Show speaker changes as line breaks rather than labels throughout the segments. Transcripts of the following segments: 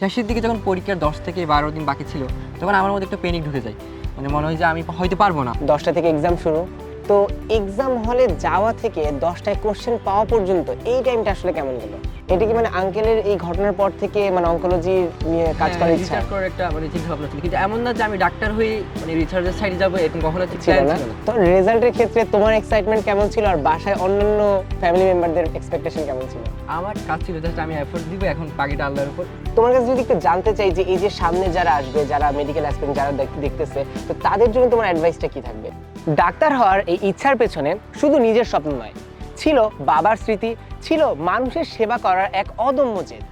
শেষের দিকে যখন পরীক্ষার দশ থেকে বারো দিন বাকি ছিল, তখন আমার মধ্যে একটু প্যানিক ঢুকে যায়। মানে মনে হয় যে আমি হয়তো পারব না।
দশটা থেকে এক্সাম শুরু। তো এক্সাম হলে যাওয়া থেকে দশটায় কোশ্চেন পাওয়া পর্যন্ত এই টাইমটা আসলে কেমন গেল? এটা কি মানে আঙ্কেলের এই ঘটনার পর থেকে মানে অঙ্কোলজি নিয়ে কাজ করার ইচ্ছা?
রিসার্চ করার একটা মানে চিন্তা ভাবনা ছিল। কিন্তু এমন না যে আমি ডাক্তার হয়ে মানে রিসার্চের সাইডে যাব এরকম কখনো
ছিল না। তো রেজাল্টের ক্ষেত্রে তোমার এক্সাইটমেন্ট কেমন ছিল আর বাসায় অন্যান্য ফ্যামিলি মেম্বারদের এক্সপেকটেশন কেমন ছিল?
আমার কাজ ছিল জাস্ট আমি এফোর্ট দিব এখন বাকিটা আল্লাহর উপর।
তোমার কাছে যদি একটু জানতে চাই যে এই যে সামনে যারা আসবে যারা মেডিকেল অ্যাসপিরেন্ট যারা দেখ- দেখতেছে তো তাদের জন্য তোমার অ্যাডভাইসটা কি থাকবে? ডাক্তার হওয়ার এই ইচ্ছার পেছনে শুধু নিজের স্বপ্ন নয় ছিল বাবার স্মৃতি, ছিল মানুষের সেবা করার এক অদম্য জেদ।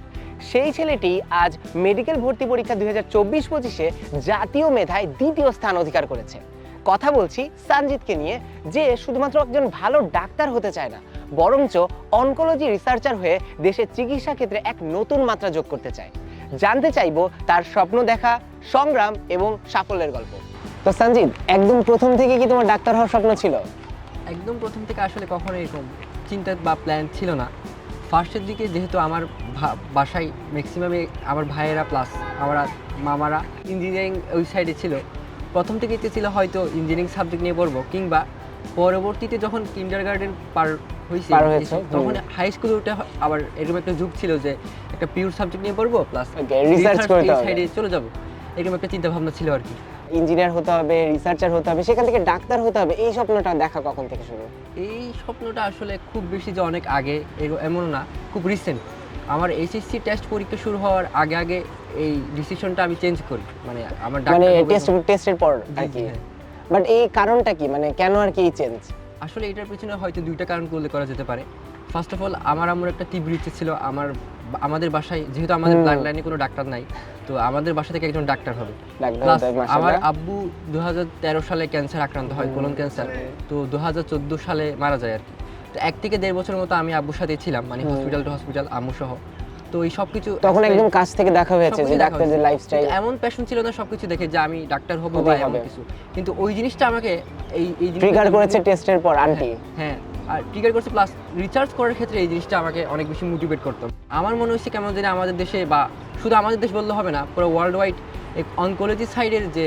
সেই ছেলেটি আজ মেডিকেল ভর্তি পরীক্ষা দুই হাজার চব্বিশ পঁচিশে জাতীয় মেধায় দ্বিতীয় স্থান অধিকার করেছে। কথা বলছি সানজিৎকে নিয়ে, যে শুধুমাত্র একজন ভালো ডাক্তার হতে চায় না, বরঞ্চ অনকোলজি রিসার্চার হয়ে দেশের চিকিৎসা ক্ষেত্রে এক নতুন মাত্রা যোগ করতে চায়। জানতে চাইব তার স্বপ্ন দেখা, সংগ্রাম এবং সাফল্যের গল্প। তো সঞ্জিত একদম প্রথম থেকে কি তোমার ডাক্তার হওয়ার স্বপ্ন ছিল?
একদম প্রথম থেকে আসলে কখনো এরকম চিন্তা বা প্ল্যান ছিল না ফার্স্টের দিকে যেহেতু আমার বাসায় ম্যাক্সিমামে আমার ভাইয়েরা প্লাস আমার মামারা ইঞ্জিনিয়ারিং ওই সাইডে ছিল প্রথম থেকে ইচ্ছে ছিল হয়তো ইঞ্জিনিয়ারিং সাবজেক্ট নিয়ে পড়ব কিংবা পরবর্তীতে যখন কিন্ডার গার্ডেন পার হয়েছে। তখন হাই স্কুলে উঠে আবার এরকম একটা যুগ ছিল যে একটা পিওর সাবজেক্ট নিয়ে পড়ব প্লাস। সাইডে চলে যাব এরকম একটা চিন্তা ভাবনা ছিল আর কি
ইঞ্জিনিয়ার হতে হবে রিসার্চার হতে হবে সেখান থেকে ডাক্তার হতে হবে এই স্বপ্নটা দেখা কখন থেকে শুরু?
এই স্বপ্নটা আসলে খুব বেশি যে অনেক আগে এমন না খুব রিসেন্ট আমার এইচএসসি টেস্ট পরীক্ষা শুরু হওয়ার আগে আগে এই ডিসিশনটা আমি চেঞ্জ করি। মানে আমার
মানে টেস্ট টেস্টের পর
জি,
আর কি।
হ্যাঁ।
বাট এই কারণটা কি? মানে কেন আর কি চেঞ্জ
আসলে এটার পিছনে হয়তো দুইটা কারণ করলে করা যেতে পারে। ফার্স্ট অফ অল আমার আমার একটা তীব্র ইচ্ছে ছিল আমার আমাদের বাসায় যেহেতু আমাদের ব্লাড লাইনে কোনো ডাক্তার নাই তো আমাদের বাসা থেকে একজন ডাক্তার হবে। আমার আব্বু দু সালে ক্যান্সার আক্রান্ত হয় কোলন ক্যান্সার তো দু সালে মারা যায় আর কি। তো এক থেকে দেড় বছরের মতো আমি আব্বুর সাথে ছিলাম মানে হসপিটাল টু হসপিটাল আম্মু সহ তো এই সব কিছু
তখন একদম কাছ থেকে দেখা হয়েছে যে ডাক্তারদের লাইফস্টাইল
এমন প্যাশন ছিল না সবকিছু দেখে যে আমি ডাক্তার হব বা এমন কিছু। কিন্তু ওই জিনিসটা আমাকে এই এই জিনিসটা
ট্রিগার করেছে টেস্টের পর আন্টি।
হ্যাঁ। আর ট্রিগার করছে প্লাস রিচার্জ করার ক্ষেত্রে এই জিনিসটা আমাকে অনেক বেশি মোটিভেট করতো। আমার মনে হচ্ছে কেমন জানি আমাদের দেশে বা শুধু আমাদের দেশ বললে হবে না পুরো ওয়ার্ল্ড ওয়াইড অনকোলজি সাইডের যে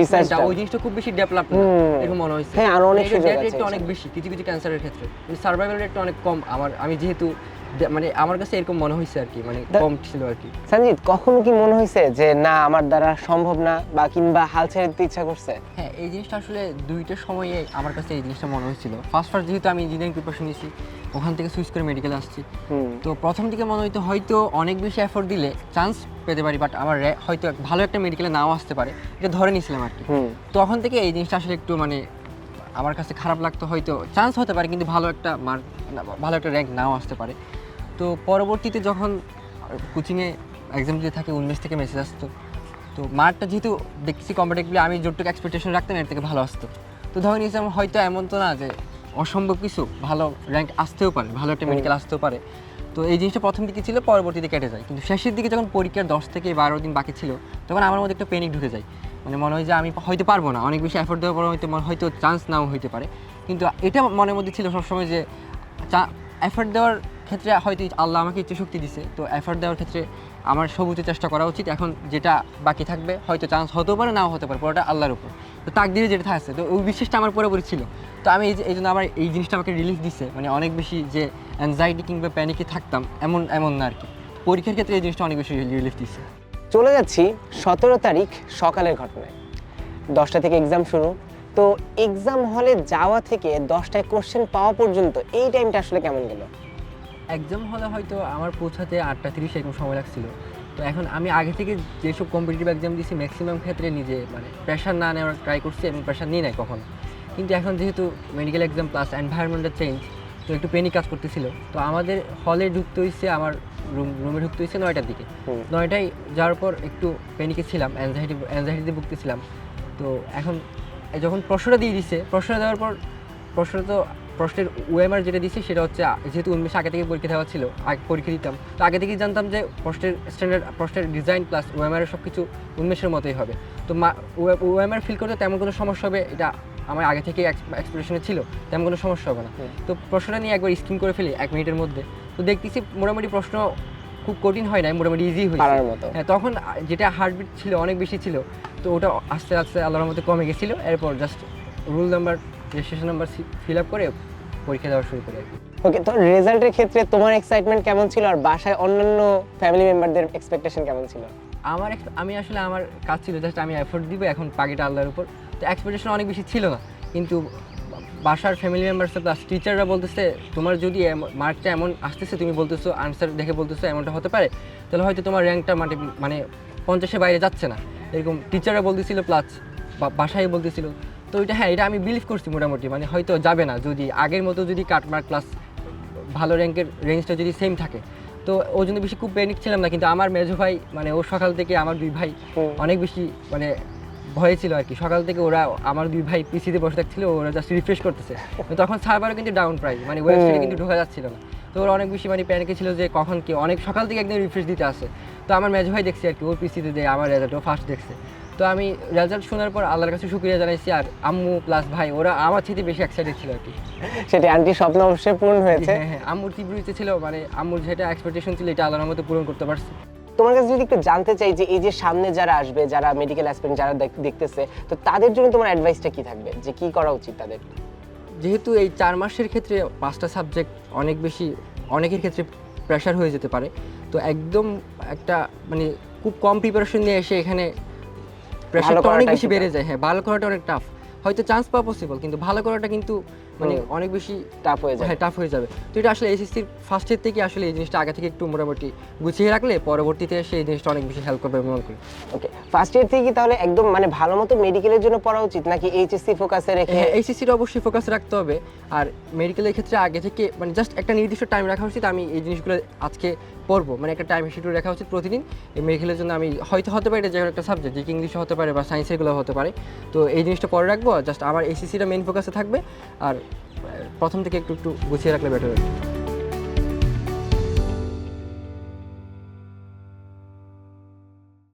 রিসার্চটা
ওই জিনিসটা খুব বেশি ডেভেলপ না এরকম মনে হয়েছে
হ্যাঁ, আরও অনেক সুযোগ আছে
অনেক বেশি কিছু কিছু ক্যান্সারের ক্ষেত্রে। সার্ভাইভাল রেটটা অনেক কম আমার আমি যেহেতু মানে আমার কাছে এরকম মনে হয়েছে আর কি মানে কম ছিল আর কি।
সঞ্জিত কখনো কি মনে হয়েছে যে না আমার দ্বারা সম্ভব না বা কিংবা হাল ছেড়ে দিতে ইচ্ছা করছে?
হ্যাঁ এই জিনিসটা আসলে দুইটা সময়ে আমার কাছে এই জিনিসটা মনে হয়েছিল ফার্স্ট ফার্স্ট যেহেতু আমি ইঞ্জিনিয়ারিং প্রিপারেশন নিয়েছি ওখান থেকে সুইচ করে মেডিকেল আসছি। তো প্রথম দিকে মনে হইতো হয়তো অনেক বেশি এফোর্ট দিলে চান্স পেতে পারি বাট আমার হয়তো ভালো একটা মেডিকেলে নাও আসতে পারে। এটা ধরে নিয়েছিলাম আর কি। তখন থেকে এই জিনিসটা আসলে একটু মানে আমার কাছে খারাপ লাগতো হয়তো চান্স হতে পারে কিন্তু ভালো একটা মার্ক ভালো একটা র্যাঙ্ক নাও আসতে পারে। তো পরবর্তীতে যখন কোচিংয়ে এক্সাম দিতে থাকে উনিশ থেকে মেসেজ আসতো তো মার্কটা যেহেতু দেখছি কম্পারেটিভলি আমি যতটুকু এক্সপেকটেশন রাখতাম এর থেকে ভালো আসতো। তো ধরে নিয়েছিলাম হয়তো এমন তো না যে অসম্ভব কিছু ভালো র্যাঙ্ক আসতেও পারে ভালো একটা মেডিকেল আসতেও পারে। তো এই জিনিসটা প্রথম দিকে ছিল পরবর্তীতে কেটে যায়। কিন্তু শেষের দিকে যখন পরীক্ষার দশ থেকে বারো দিন বাকি ছিল তখন আমার মধ্যে একটা পেনিক ঢুকে যায়। মানে মনে হয় যে আমি হয়তো পারব না। অনেক বেশি এফোর্ট দেওয়ার পর হয়তো হয়তো চান্স নাও হইতে পারে। কিন্তু এটা মনের মধ্যে ছিল সবসময় যে এফোর্ট দেওয়ার ক্ষেত্রে হয়তো আল্লাহ আমাকে ইচ্ছে শক্তি দিছে। তো এফোর্ট দেওয়ার ক্ষেত্রে আমার সবুজ চেষ্টা করা উচিত। এখন যেটা বাকি থাকবে, হয়তো চান্স হতেও পারে, নাও হতে পারে, পুরোটা আল্লাহর উপর। তো তাক তাকদিরে যেটা থাকছে, তো ওই বিশ্বাসটা আমার পুরোপুরি ছিল। তো আমি এই এই জন্য আমার এই জিনিসটা আমাকে রিলিফ দিছে। মানে অনেক বেশি যে অ্যাংজাইটি কিংবা প্যানিকে থাকতাম, এমন এমন না আর কি পরীক্ষার ক্ষেত্রে এই জিনিসটা অনেক বেশি রিলিফ দিচ্ছে
চলে যাচ্ছি সতেরো তারিখ সকালের ঘটনায়। দশটা থেকে এক্সাম শুরু। তো এক্সাম হলে যাওয়া থেকে দশটায় কোশ্চেন পাওয়া পর্যন্ত এই টাইমটা আসলে কেমন গেল?
এক্সাম হলে হয়তো আমার পৌঁছাতে আটটা তিরিশ এরকম সময় লাগছিল। তো এখন আমি আগে থেকে যেসব কম্পিটিটিভ এক্সাম দিয়েছি ম্যাক্সিমাম ক্ষেত্রে নিজে মানে প্রেশার না নেওয়ার ট্রাই করছি এবং প্রেশার নিয়ে নেয় কখনো। কিন্তু এখন যেহেতু মেডিকেল এক্সাম প্লাস এনভায়রনমেন্টের চেঞ্জ তো একটু পেনিক কাজ করতেছিল। তো আমাদের হলে ঢুকতে হয়েছে আমার রুম রুমে ঢুকতে হয়েছে নয়টার দিকে। নয়টায় যাওয়ার পর একটু পেনিকে ছিলাম অ্যাংজাইটি অ্যাংজাইটিতে ভুগতেছিলাম। তো এখন যখন প্রশ্নটা দিয়ে দিছে প্রশ্নটা দেওয়ার পর প্রশ্নটা তো প্রশ্নের ওএমআর যেটা দিছে সেটা হচ্ছে যেহেতু উন্মেষ আগে থেকে পরীক্ষা দেওয়া ছিল আগে পরীক্ষা দিতাম তো আগে থেকেই জানতাম যে প্রশ্নের স্ট্যান্ডার্ড প্রশ্নের ডিজাইন প্লাস ওএমআর সব কিছু উন্মেষের মতোই হবে। তো ওএমআর ফিল করতে তেমন কোনো সমস্যা হবে এটা আমার আগে থেকে এক্সপ্রেশনে ছিল তেমন কোনো সমস্যা হবে না। তো প্রশ্নটা নিয়ে একবার স্কিম করে ফেলি এক মিনিটের মধ্যে। তো দেখতেছি মোটামুটি প্রশ্ন খুব কঠিন হয় নাই মোটামুটি ইজি হয়েছে।
পারার মতো।
হ্যাঁ তখন যেটা হার্টবিট ছিল অনেক বেশি ছিল তো ওটা আস্তে আস্তে আল্লাহর মতো কমে গেছিল। এরপর just roll number registration number fill up করে পরীক্ষা দেওয়া শুরু করে
ওকে তো রেজাল্টের ক্ষেত্রে তোমার এক্সাইটমেন্ট কেমন ছিল আর বাসায় অন্যান্য ফ্যামিলি মেম্বারদের এক্সপেকটেশন কেমন ছিল?
আমার আমি আসলে আমার কাজ ছিল জাস্ট আমি এফোর্ট দিব এখন পাখিটা আল্লাহর উপর। তো এক্সপেকটেশন অনেক বেশি ছিল না কিন্তু বাসার ফ্যামিলি মেম্বার্স প্লাস টিচাররা বলতেছে তোমার যদি মার্কটা এমন আসতেছে তুমি বলতেছো আনসার দেখে বলতেছো এমনটা হতে পারে তাহলে হয়তো তোমার র্যাঙ্কটা মানে মানে পঞ্চাশের বাইরে যাচ্ছে না। এরকম টিচাররা বলতেছিল প্লাস বাসায় বলতেছিল। তো এটা হ্যাঁ এটা আমি বিলিভ করছি মোটামুটি মানে হয়তো যাবে না যদি আগের মতো যদি কাটমার্ক প্লাস ভালো র্যাঙ্কের রেঞ্জটা যদি সেম থাকে। তো ওই জন্য বেশি খুব প্যানিক ছিলাম না কিন্তু আমার মেজো ভাই মানে ও সকাল থেকে আমার দুই ভাই অনেক বেশি মানে ভয়ে ছিল আর কি। সকাল থেকে ওরা আমার দুই ভাই পিসিতে বসে থাকছিল ওরা জাস্ট রিফ্রেশ করতেছে। তো তখন সার্ভারও কিন্তু ডাউন প্রাইস মানে ওয়েবসাইটে কিন্তু ঢোকা যাচ্ছিল না। তো ওরা অনেক বেশি মানে প্যানিকে ছিল যে কখন কি অনেক সকাল থেকে একদম রিফ্রেশ দিতে আসে। তো আমার মেজো ভাই দেখছি আর কি ওর পিসিতে দেয় আমার রেজাল্ট ও ফার্স্ট দেখছে। তো আমি রেজাল্ট শোনার পর আল্লাহর কাছে শুক্রিয়া জানাইছি আর আম্মু প্লাস ভাই ওরা আমার থেকে বেশি এক্সাইটেড ছিল আর কি।
সেটি আন্টি স্বপ্ন অবশ্যই পূরণ হয়েছে।
হ্যাঁ হ্যাঁ আম্মুর তীব্র ইচ্ছে ছিল মানে আম্মুর যেটা এক্সপেকটেশন ছিল এটা আল্লাহর মতো পূরণ করতে পারছি।
তোমার কাছে যদি একটু জানতে চাই যে এই যে সামনে যারা আসবে যারা মেডিকেল অ্যাসপিরেন্ট যারা দেখতেছে তো তাদের জন্য তোমার অ্যাডভাইসটা কি থাকবে? যে কি করা উচিত তাদের?
যেহেতু এই চার মাসের ক্ষেত্রে পাঁচটা সাবজেক্ট অনেক বেশি অনেকের ক্ষেত্রে প্রেশার হয়ে যেতে পারে। তো একদম একটা মানে খুব কম প্রিপারেশন নিয়ে এসে এখানে প্রেশারটা অনেক বেশি বেড়ে যায়। হ্যাঁ ভালো করাটা অনেক টাফ হয়তো চান্স পাওয়া পসিবল কিন্তু ভালো করাটা কিন্তু মানে অনেক বেশি
টাফ হয়ে যায়।
হ্যাঁ টাফ হয়ে যাবে। তো এটা আসলে এসএসসির ফার্স্টের থেকে আসলে এই জিনিসটা আগে থেকে একটু মোটামুটি গুছিয়ে রাখলে পরবর্তীতে এসে এই জিনিসটা অনেক বেশি হেল্প করবে আমি মনে করি।
ওকে ফার্স্ট ইয়ার থেকে তাহলে একদম মানে ভালো মতো মেডিকেলের জন্য পড়া উচিত নাকি এইচএসসি ফোকাসে রেখে?
হ্যাঁ এইচএসসির অবশ্যই ফোকাস রাখতে হবে। আর মেডিকেলের ক্ষেত্রে আগে থেকে মানে জাস্ট একটা নির্দিষ্ট টাইম রাখা উচিত। আমি এই জিনিসগুলো আজকে পড়ব। মানে একটা টাইম শিডিউল রাখা উচিত প্রতিদিন। এই মেডিকেলের জন্য আমি, হয়তো হতে পারে এটা যে একটা সাবজেক্ট যে ইংলিশে হতে পারে বা সায়েন্সেরগুলো হতে পারে। তো এই জিনিসটা পরে রাখব জাস্ট আমার এসিসিটা মেইন ফোকাসে থাকবে। আর প্রথম থেকে একটু একটু গুছিয়ে রাখলে বেটার হবে